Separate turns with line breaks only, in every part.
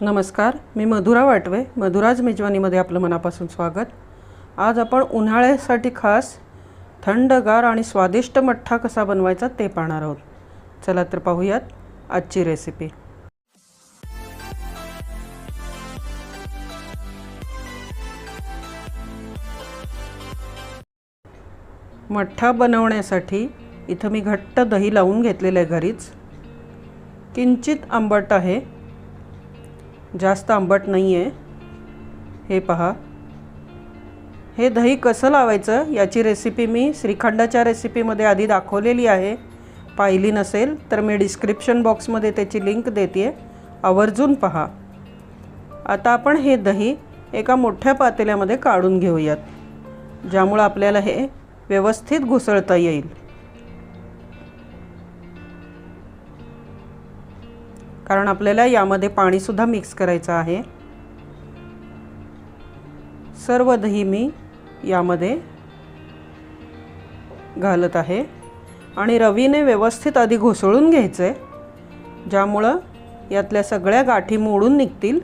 नमस्कार मी मधुरा वाटवे मधुराज मेजवानीमध्ये आपलं मनापासून स्वागत. आज आपण उन्हाळ्यासाठी खास थंडगार आणि स्वादिष्ट मठ्ठा कसा बनवायचा ते पाहणार आहोत. चला तर पाहूयात आजची रेसिपी मठ्ठा बनवण्यासाठी इथं मी घट्ट दही लावून घेतलेलं आहे घरीच. किंचित आंबट आहे. जास्त आंबट नाही आहे हे पहा. हे दही कसं लावायचं याची रेसिपी मी श्रीखंडाच्या रेसिपीमध्ये आधी दाखवलेली आहे. पाहिली नसेल तर मी डिस्क्रिप्शन बॉक्समध्ये त्याची लिंक देते आवर्जून पहा. आता आपण हे दही एका मोठ्या पातेल्यामध्ये काढून घेऊयात ज्यामुळं आपल्याला हे व्यवस्थित घुसळता येईल. कारण आपल्याला यामध्ये पाणीसुद्धा मिक्स करायचं आहे. सर्व दही मी यामध्ये घालत आहे. आणि रवीने व्यवस्थित आधी घुसळून घ्यायचं आहे ज्यामुळं यातल्या सगळ्या गाठी मोडून निघतील.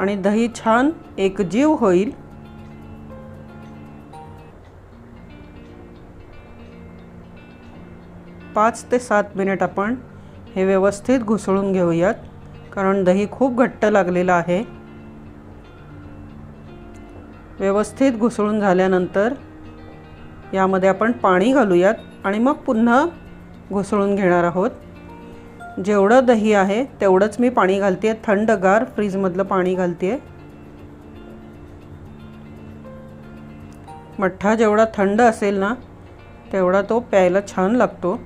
आणि दही छान एकजीव होईल. पाच ते सात मिनिट आपण हे व्यवस्थित घुसळून घेऊयात कारण दही खूप घट्ट लागलेलं आहे. व्यवस्थित घुसळून झाल्यानंतर यामध्ये आपण पाणी घालूयात आणि मग पुन्हा घुसळून घेणार आहोत. जेवढं दही आहे तेवढंच मी पाणी घालते थंडगार फ्रीजमधलं पाणी घालते मठ्ठा जेवढा थंड असेल ना तेवढा तो प्यायला छान लागतो.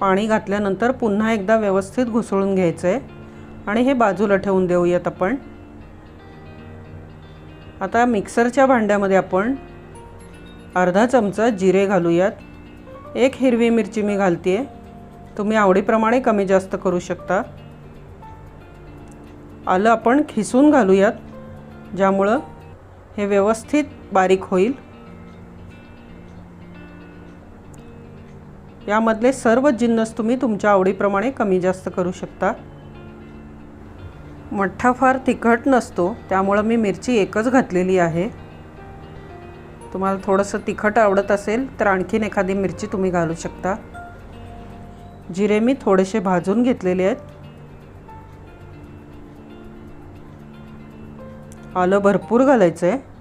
पाणी घातल्यानंतर पुन्हा एकदा व्यवस्थित घुसळून घ्यायचं आहे आणि हे बाजूला ठेवून देऊयात आपण. आता मिक्सरच्या भांड्यामध्ये आपण अर्धा चमचा जिरे घालूयात. एक हिरवी मिरची मी घालते आहे तुम्ही आवडीप्रमाणे कमी जास्त करू शकता. आलं आपण खिसून घालूयात ज्यामुळं हे व्यवस्थित बारीक होईल. यामधले सर्व जिन्नस तुम्ही तुमच्या आवडीप्रमाणे कमी जास्त करू शकता. मठ्ठा फार तिखट नसतो त्यामुळं मी मिरची एकच घातलेली आहे. तुम्हाला थोडंसं तिखट आवडत असेल तर आणखीन एखादी मिरची तुम्ही घालू शकता. जिरे मी थोडेसे भाजून घेतलेले आहेत. आलं भरपूर घालायचं आहे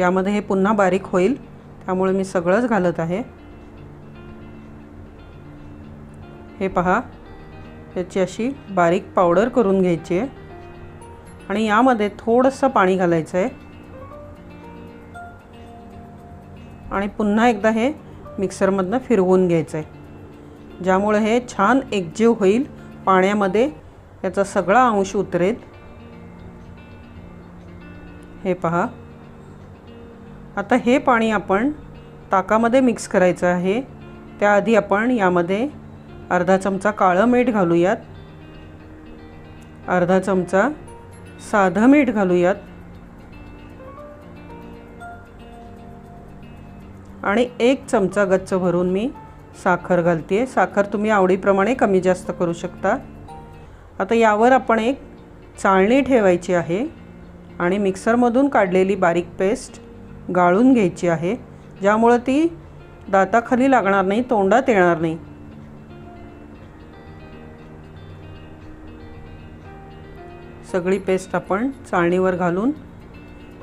यामध्ये हे पुन्हा बारीक होईल. त्यामुळे मी सगळंच घालत आहे. हे पहा. याची अशी बारीक पावडर करून घ्यायची आहे. आणि यामध्ये थोडंसं पाणी घालायचं आहे. आणि पुन्हा एकदा हे मिक्सरमधनं फिरवून घ्यायचं आहे. ज्यामुळे हे छान एकजीव होईल. पाण्यामध्ये याचा सगळा अंश उतरेल. हे पहा. आता हे पाणी आपण ताकामध्ये मिक्स करायचं आहे. त्याआधी आपण यामध्ये अर्धा चमचा काळं मीठ घालूयात. अर्धा चमचा साधं मीठ घालूयात. आणि एक चमचा गच्च भरून मी साखर घालते साखर तुम्ही आवडीप्रमाणे कमी जास्त करू शकता. आता यावर आपण एक चाळणी ठेवायची आहे. आणि मिक्सरमधून काढलेली बारीक पेस्ट गाळून घ्यायची आहे. ज्यामुळं ती दाताखाली लागणार नाही तोंडात येणार नाही. सगळी पेस्ट आपण चाळणीवर घालून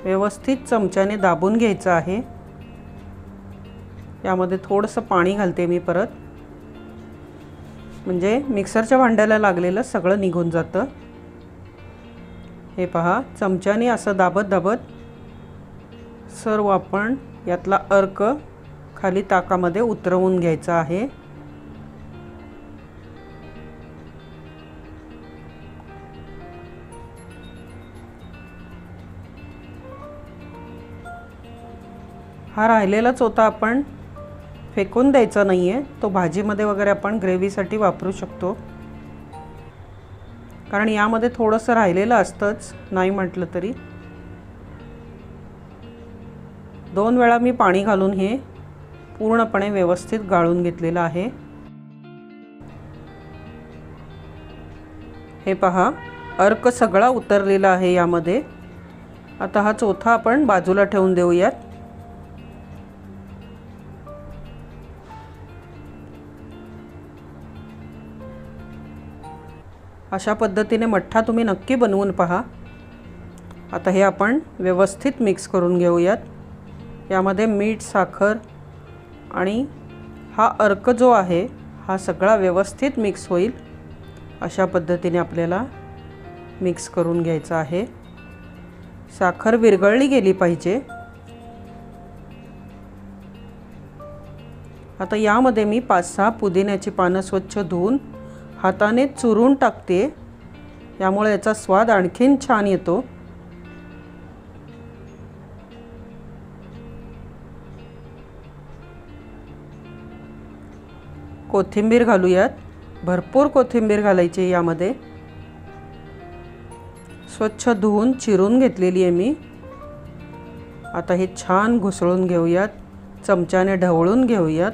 व्यवस्थित चमच्याने दाबून घ्यायचं आहे. यामध्ये थोडंसं पाणी घालते मी परत. म्हणजे मिक्सरच्या भांड्याला लागलेलं सगळं निघून जातं. हे पहा चमच्याने असं दाबत दाबत सर्व आपण यातला अर्क खाली ताकामध्ये उतरवून घ्यायचा आहे. हा राहिलेलाच होता आपण. फेकून द्यायचा नाही आहे तो भाजीमध्ये वगैरे आपण ग्रेव्हीसाठी वापरू शकतो. कारण यामध्ये थोडंसं राहिलेलं असतंच नाही म्हटलं तरी. दोन वेळा मी पाणी घालून हे पूर्णपणे व्यवस्थित गाळून घेतलेलं आहे. हे पहा अर्क सगळा उतरलेला आहे यामध्ये. आता हा चौथा आपण बाजूला ठेवून देऊयात. अशा पद्धतीने मठ्ठा तुम्ही नक्की बनवून पहा. आता हे आपण व्यवस्थित मिक्स करून घेऊयात. यामध्ये मीठ साखर आणि हा अर्क जो आहे हा सगळा व्यवस्थित मिक्स होईल. अशा पद्धतीने आपल्याला मिक्स करून घ्यायचं आहे. साखर विरघळली गेली पाहिजे. आता यामध्ये मी पाच सहा पुदिन्याची पानं स्वच्छ धुवून हाताने चुरून टाकते. यामुळे याचा स्वाद आणखीन छान येतो. कोथिंबीर घालूयात. भरपूर कोथिंबीर घालायची यामध्ये. स्वच्छ धुवून चिरून घेतलेली आहे मी. आता हे छान घुसळून घेऊयात. चमच्याने ढवळून घेऊयात.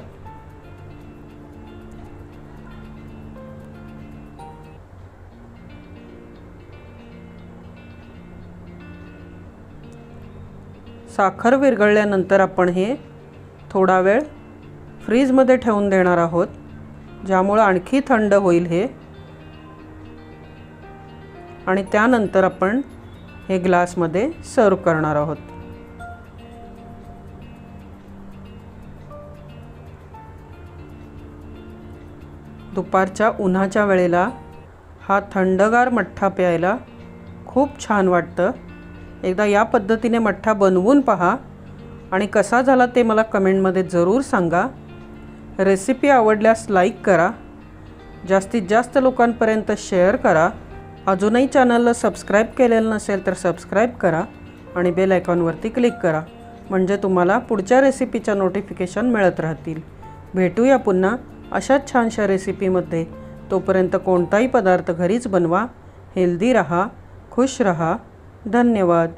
साखर विरघळल्यानंतर आपण हे थोडा वेळ फ्रीजमध्ये ठेवून देणार आहोत. ज्यामुळं आणखी थंड होईल हे. आणि त्यानंतर आपण हे ग्लासमध्ये सर्व करणार आहोत. दुपारच्या उन्हाच्या वेळेला हा थंडगार मठ्ठा प्यायला खूप छान वाटतं. एकदा या पद्धतीने मठ्ठा बनवून पहा आणि कसा झाला ते मला कमेंटमध्ये जरूर सांगा. रेसिपी आवडल्यास लाईक करा. जास्तीत जास्त लोकांपर्यंत शेअर करा. अजूनही चॅनलला सबस्क्राईब केलेलं नसेल तर सबस्क्राईब करा आणि बेल आयकॉनवरती क्लिक करा. म्हणजे तुम्हाला पुढच्या रेसिपीच्या नोटिफिकेशन मिळत राहतील. भेटूया पुन्हा अशाच छानशा रेसिपीमध्ये. तोपर्यंत कोणताही पदार्थ घरीच बनवा. हेल्दी रहा खुश रहा. धन्यवाद.